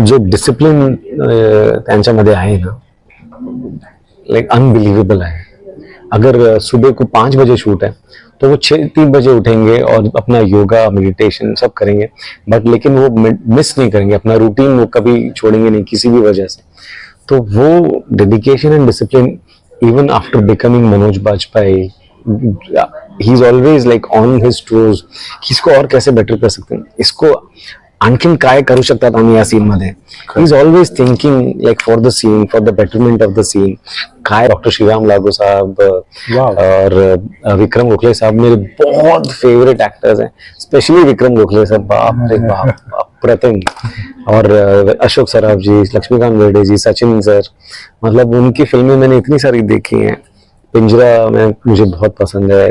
जो डिसिप्लिन त्यांच्यामध्ये आहे ना लाइक अनबिलीवेबल है अगर सुबह को पाँच बजे शूट है तो वो छः तीन बजे उठेंगे और अपना योगा मेडिटेशन सब करेंगे बट लेकिन वो मिस नहीं करेंगे, अपना रूटीन वो कभी छोड़ेंगे नहीं किसी भी वजह से। तो वो dedication and discipline even after becoming Manoj Bajpayee he is always like on his toes इसको और कैसे बेटर कर सकते हैं? इसको आणखीन काय करू शकतात आम्ही या सीन मध्ये? He is always thinking like for the scene for the betterment of the scene काय डॉक्टर श्रीराम लागू साहब और विक्रम गोखले साहब मेरे बहुत फेवरेट एक्टर्स हैं स्पेशली विक्रम गोखले साहब। बाप रे बाप अप्रतिम और अशोक सराफ जी लक्ष्मीकांत बेर्डे जी सचिन सर मतलब उनकी फ़िल्में मैंने इतनी सारी देखी हैं। पिंजरा में मुझे बहुत पसंद है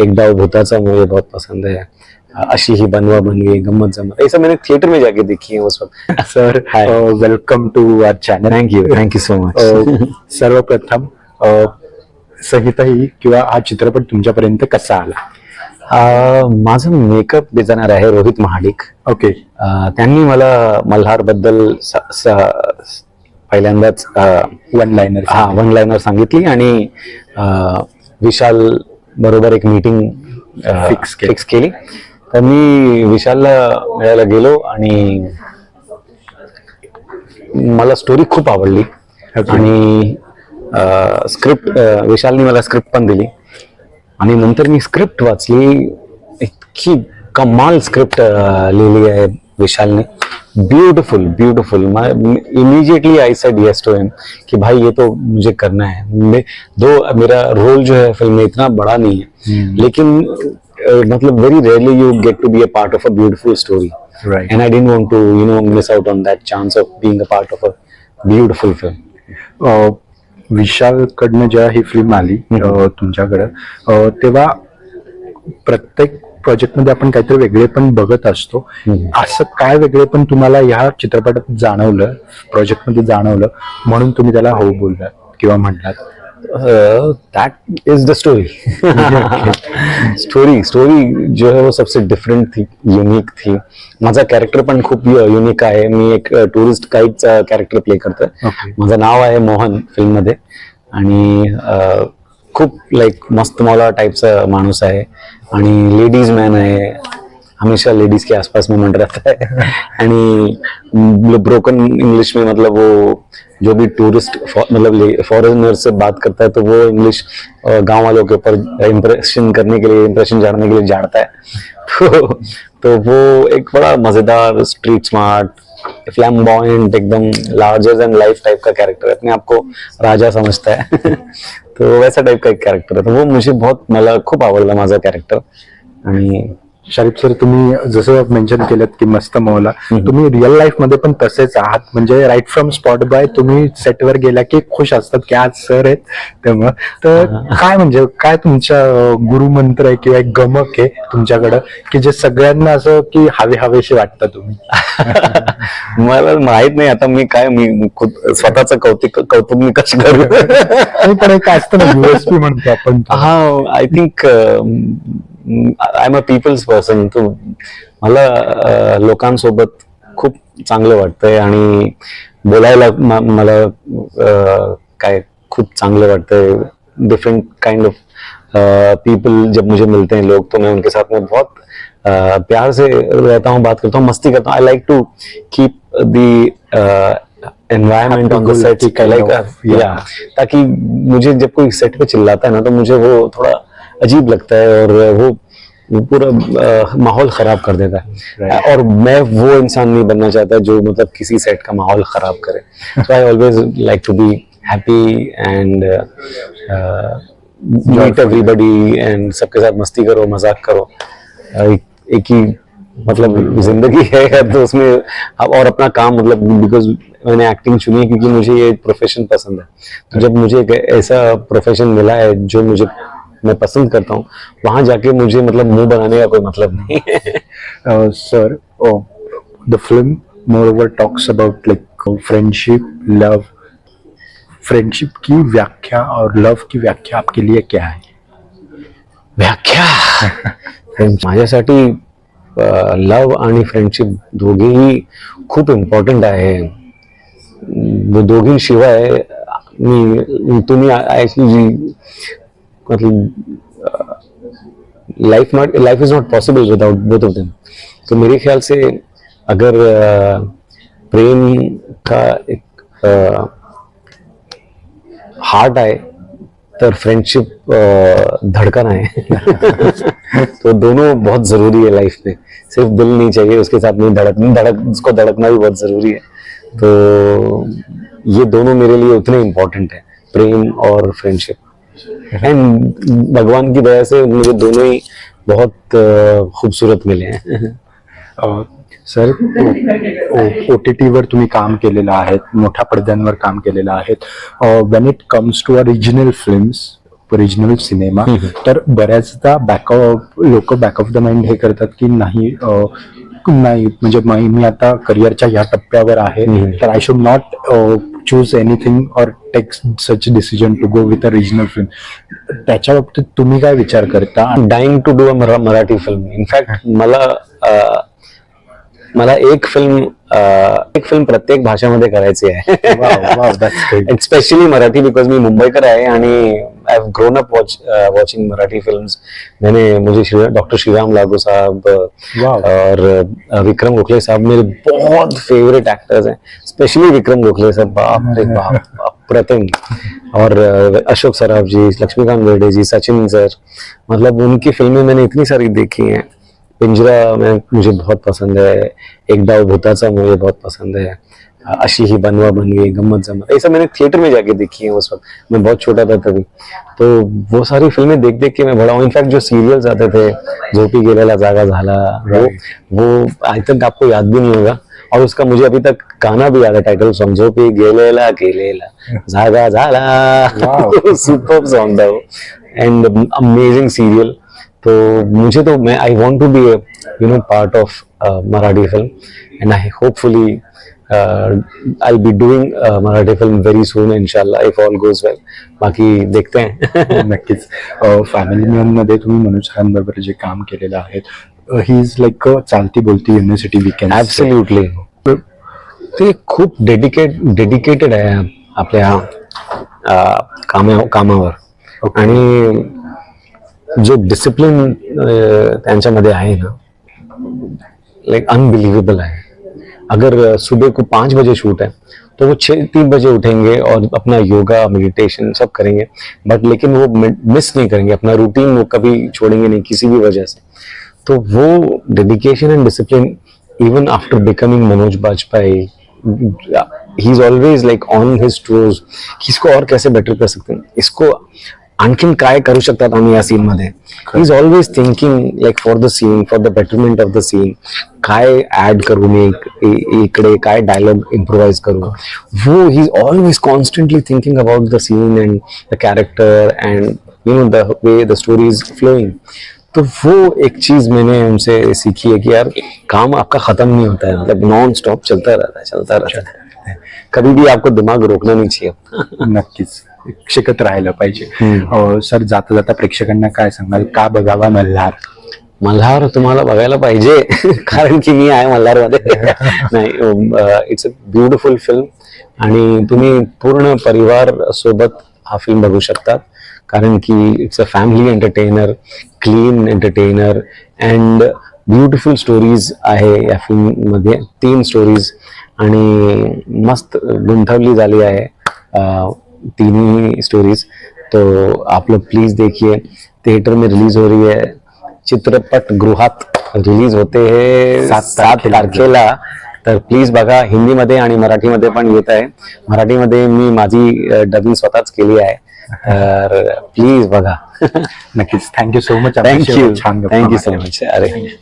एक डाव भूताचा मुझे बहुत पसंद है। अशी ही बनवा बन गई गम्मत जम्मत ये सब मैंने थिएटर में जाके देखी है उस वक्त. Sir. Welcome to our channel thank you thank you so much सर्वप्रथम अ, संहिताही किंवा हा चित्रपट तुमच्यापर्यंत कसा आला? माझं मेकअप डिझायनर आहे रोहित महाडिक. ओके अं, त्यांनी मला मल्हारबद्दल पहिल्यांदाच वन लाइनर हा वन लाईनर सांगितली आणि विशाल बरोबर एक मीटिंग केली. फिक्स केली. तर मी विशालला मिळायला गेलो आणि मला स्टोरी खूप आवडली. आणि स्क्रिप्ट विशालनी मला स्क्रिप्ट पण दिली. आणि नंतर मी स्क्रिप्ट वाचली. इतकी कमाल स्क्रिप्ट लिहिली आहे विशालने. Beautiful beautiful immediately I said yes to him कि भाई ये तो मुझे करना है. मे, दो मेरा रोल जो है फिल्म में इतना बड़ा नहीं है. लेकिन अ, मतलब very rarely you get to be a part of a beautiful story Right. and I didn't want to, you know, miss out on that chance of being a part of a beautiful film. Vishal कडनं जेव्हा ही film आली अ, तुमच्याकडं अ, तेव्हा प्रत्येक प्रोजेक्टमध्ये आपण काहीतरी वेगळे पण बघत असतो हम्म. असं काय वेगळे पण तुम्हाला ह्या चित्रपटात जाणवलं प्रोजेक्टमध्ये जाणवलं म्हणून तुम्ही त्याला हो बोललात किंवा म्हणलात That is the story. Story story जो है वो सबसे डिफरेंट थी युनिक थी. माझा कॅरेक्टर पण खूप युनिक आहे. मी एक टुरिस्ट गाईडचा कॅरेक्टर प्ले करतोय. Okay. माझं नाव आहे मोहन फिल्ममध्ये आणि खूप लाईक मस्त मौला टाईपचा माणूस आहे. आणि लेडीज मॅन आहे. हमेशा लेडीज़ के आसपास में मंड रहता है। आणि ब्रोकन इंग्लिश में मतलब वो, जो भी टूरिस्ट मतलब फॉरेनर से बात करता है तो वो इंग्लिश गाँव वालों के ऊपर इम्प्रेशन करने के लिए इम्प्रेशन झाड़ने के लिए झाड़ता है। तो तो वो एक बड़ा मज़ेदार स्ट्रीट स्मार्ट फ्लैम्बॉयंट एकदम लार्जर देन लाइफ टाइप का कैरेक्टर है। अपने आप को राजा समझता है। तो वैसा टाइप का एक कैरेक्टर है। तो वो मुझे बहुत मला खूप आवडला माझा कॅरेक्टर आणि शरीफ सर तुम्ही जसं मेन्शन केलं की मस्त मौला तुम्ही रिअल लाईफमध्ये पण तसेच आहात. म्हणजे राईट फ्रॉम स्पॉट बाय तुम्ही सेटवर गेला की खुश असतात की आज सर आहेत. तेव्हा तर काय म्हणजे काय तुमच्या गुरुमंत्र आहे किंवा एक गमक आहे तुमच्याकडं? की जे सगळ्यांना असं की हवे हवेसे वाटतं तुम्ही? मला माहीत नाही आता मी काय मी स्वतःच कौतिक कौतुक मी कसं करू? आणि पण एक असतं ना युएसपी म्हणतो आपण हा I think I am a people's person तो मला लोकांसोबत खूप चांगलं वाटतंय आणि बोलायला मला काय खूप चांगलं वाटतंय. डिफरेंट काइंड ऑफ पीपल जब मुझे मिलते हैं लोग तो मैं उनके साथ में बहुत प्यार से रहता हूँ बात करता हूँ मस्ती करता हूँ। I like to keep the environment on the set like ताकि मुझे जब कोई सेट पे चिल्लाता है ना तो मुझे वो थोड़ा अजीब लगता है और वो पूरा माहौल खराब कर देता है। और मैं वो इंसान नहीं बनना चाहता जो मतलब किसी सेट का माहौल खराब करे। So I always like to be happy and meet everybody and सबके साथ मस्ती करो मज़ाक करो। एक, एक ही मतलब ज़िंदगी है तो उसमें और अपना काम मतलब बिकॉज़ मैंने एक्टिंग चुनी है क्योंकि मुझे ये प्रोफेशन पसंद है। तो जब मुझे एक ऐसा प्रोफेशन मिला है जो मुझे मैं पसंद करता हूँ वहाँ जाके मुझे मतलब मुँह बनाने का कोई मतलब नहीं है। Sir the film moreover talks about like friendship love friendship की व्याख्या और लव की व्याख्या आपके लिए क्या है? व्याख्या? माझ्यासाठी लव आणि फ्रेंडशिप दोघेही खूप इम्पॉर्टंट आहे. दोघींशिवाय मी तुम्ही ॲक्च्युली मतलब life not life is not possible without both of them तो मेरे ख्याल से अगर प्रेम का एक हार्ट आए तो फ्रेंडशिप धड़कन आए। तो दोनों बहुत ज़रूरी है लाइफ में सिर्फ़ दिल नहीं चाहिए, उसके साथ नहीं धड़क धड़क, उसको धड़कना भी बहुत ज़रूरी है। तो ये दोनों मेरे लिए उतने इम्पोर्टेंट है, प्रेम और फ्रेंडशिप एंड भगवान की दया से मुझे दोनों ही बहुत खूबसूरत मिले हैं। सर ओ टी टीवर तुम्ही काम केलेलं आहे मोठ्या पडद्यांवर काम केलेलं आहे when it comes to a regional films regional cinema तर बऱ्याचदा बॅक लोक बॅक ऑफ़ द माइंड हे करतात की नाही नाही. म्हणजे मी मी आता करिअरच्या ह्या टप्प्यावर आहे. तर I should not choose anything और take such decision to go with a regional film त्याच्या बाबतीत तुम्ही काय विचार करता? Dying to do a Marathi film in fact मला अ, मला एक फिल्म अ, एक फिल्म प्रत्येक भाषेमध्ये करायची आहे. स्पेशली मराठी बिकॉज मी मुंबईकर आहे आणि I have grown up watching Marathi films मैंने मुझे डॉक्टर श्रीराम लागू साहब और विक्रम गोखले साहब मेरे बहुत फेवरेट एक्टर्स हैं स्पेशली विक्रम गोखले साहब। बाप रे बाप अप्रतिम और अशोक सराफ जी लक्ष्मीकांत बेर्डे जी सचिन सर मतलब उनकी फ़िल्में मैंने इतनी सारी देखी हैं। पिंजरा में मुझे बहुत पसंद है एक डाव भूताचा मुझे बहुत पसंद है। अशी ही बनवा बन गई गम्मत जम्मत ये सब मैंने थिएटर में जाके देखी है उस वक्त। मैं बहुत छोटा था तभी। तो वो सारी फ़िल्में देख देख के मैं बड़ा हूँ। इनफैक्ट जो सीरियल्स आते थे झोपी गेलेला जागा झाला वो वो आज तक आपको याद भी नहीं होगा। और उसका मुझे अभी तक गाना भी याद है टाइटल सॉन्ग झोपी गेलेला गेलेला जागा झाला। सुपर सॉन्ग था वो। एंड अमेजिंग सीरियल तो मुझे तो मैं I want to be you know part of Marathi film and I hopefully I be doing Marathi film very soon इंशाल्लाह इफ ऑल गोज वेल बाकी देखते हैं. नक्कीच. फॅमिली मॅनमध्ये तुम्ही मनोज सरांबरोबर जे काम केलेलं आहे ही इज लाईक चालती बोलती युनिव्हर्सिटी वीकेंड ऍब्सल्युटली ते खूप डेडिकेट डेडिकेटेड आहे आपल्या अं, कामा कामावर. आणि जो डिसिप्लिन त्यांच्यामध्ये आहे ना लाइक अनबिलीवेबल है अगर सुबह को पाँच बजे शूट है तो वो छः तीन बजे उठेंगे और अपना योगा मेडिटेशन सब करेंगे। बट लेकिन वो मिस नहीं करेंगे, अपना रूटीन वो कभी छोड़ेंगे नहीं किसी भी वजह से। तो वो dedication and discipline even after becoming Manoj Bajpayee he is always like on his toes की इसको और कैसे बेटर कर सकते हैं? इसको आणखीन काय करू शकतात आम्ही या सीन मध्ये? Is always thinking like for the scene for the betterment of the scene काय ऍड करू मी इकडे काय डायलॉग इम्प्रोवाइज करू? वो he is always constantly thinking about the scene and the character and you know the way the story is flowing तो वो एक चीज़ मैंने उनसे सीखी है कि यार काम आपका खत्म नहीं होता है। मतलब नॉन स्टॉप चलता रहता है। चलता रहता है। कभी भी आपको दिमाग रोकना नहीं चाहिए। नक्कीच। शिकत राहिलं पाहिजे. सर जाता जाता प्रेक्षकांना काय सांगाल? का बघावा मल्हार? मल्हार तुम्हाला बघायला पाहिजे कारण की मी आहे मल्हारमध्ये. नाही इट्स अ ब्युटिफुल फिल्म आणि तुम्ही पूर्ण परिवार सोबत हा फिल्म बघू शकतात कारण की it's a family entertainer clean entertainer and beautiful stories आहे या फिल्ममध्ये तीन स्टोरीज आणि मस्त गुंतवली झाली आहे अं, तीनही स्टोरीज तो आप लोग प्लीज देखिए थिएटर में रिलीज हो रही है चित्रपट गृहात. रिलीज होते हे सात सात तारखेला. तर प्लीज बघा हिंदीमध्ये आणि मराठीमध्ये पण येत आहे. मराठीमध्ये मी माझी डबिंग स्वतःच केली आहे. तर प्लीज बघा. नक्कीच. Thank you so much thank you thank you so. Much अरे.